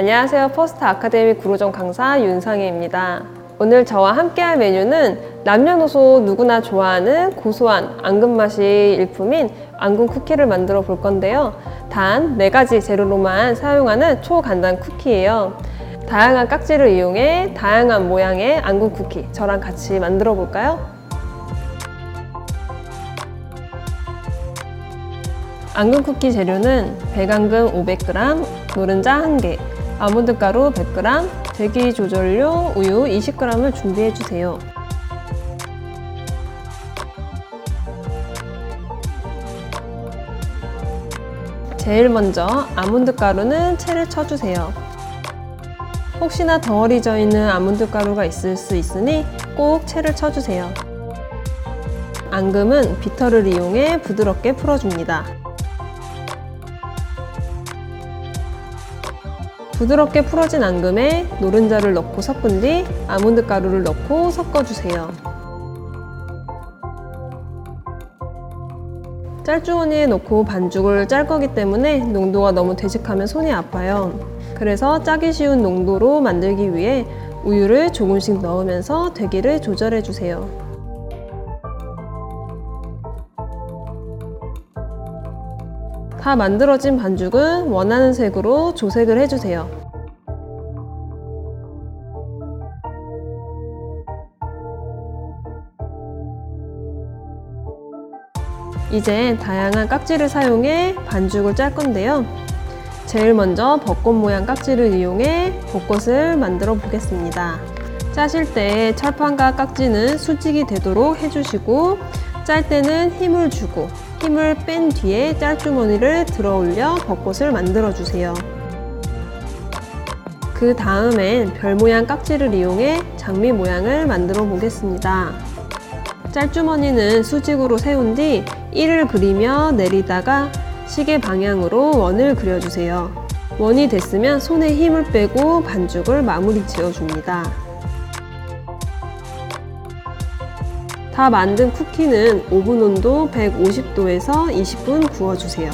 안녕하세요. 퍼스트 아카데미 구로점 강사 윤상혜입니다. 오늘 저와 함께할 메뉴는 남녀노소 누구나 좋아하는 고소한 앙금 맛이 일품인 앙금 쿠키를 만들어 볼 건데요. 단네 가지 재료로만 사용하는 초간단 쿠키예요. 다양한 깍지를 이용해 다양한 모양의 앙금 쿠키 저랑 같이 만들어 볼까요? 앙금 쿠키 재료는 백앙금 500g, 노른자 1개, 아몬드 가루 100g, 대기 조절료 우유 20g을 준비해 주세요. 제일 먼저 아몬드 가루는 채를 쳐주세요. 혹시나 덩어리 져 있는 아몬드 가루가 있을 수 있으니 꼭 채를 쳐주세요. 앙금은 비터를 이용해 부드럽게 풀어줍니다. 부드럽게 풀어진 앙금에 노른자를 넣고 섞은 뒤 아몬드 가루를 넣고 섞어주세요. 짤주머니에 넣고 반죽을 짤 거기 때문에 농도가 너무 되직하면 손이 아파요. 그래서 짜기 쉬운 농도로 만들기 위해 우유를 조금씩 넣으면서 되기를 조절해 주세요. 다 만들어진 반죽은 원하는 색으로 조색을 해주세요. 이제 다양한 깍지를 사용해 반죽을 짤 건데요. 제일 먼저 벚꽃 모양 깍지를 이용해 벚꽃을 만들어 보겠습니다. 짜실 때 철판과 깍지는 수직이 되도록 해주시고 짤 때는 힘을 주고 힘을 뺀 뒤에 짤주머니를 들어 올려 벚꽃을 만들어 주세요. 그 다음엔 별 모양 깍지를 이용해 장미 모양을 만들어 보겠습니다. 짤주머니는 수직으로 세운 뒤 1을 그리며 내리다가 시계 방향으로 원을 그려주세요. 원이 됐으면 손에 힘을 빼고 반죽을 마무리 지어줍니다. 다 만든 쿠키는 오븐 온도 150도에서 20분 구워주세요.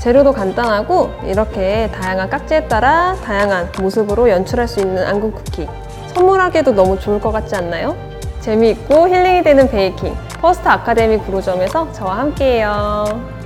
재료도 간단하고 이렇게 다양한 깍지에 따라 다양한 모습으로 연출할 수 있는 앙금 쿠키 선물하기에도 너무 좋을 것 같지 않나요? 재미있고 힐링이 되는 베이킹 퍼스트 아카데미 구로점에서 저와 함께해요.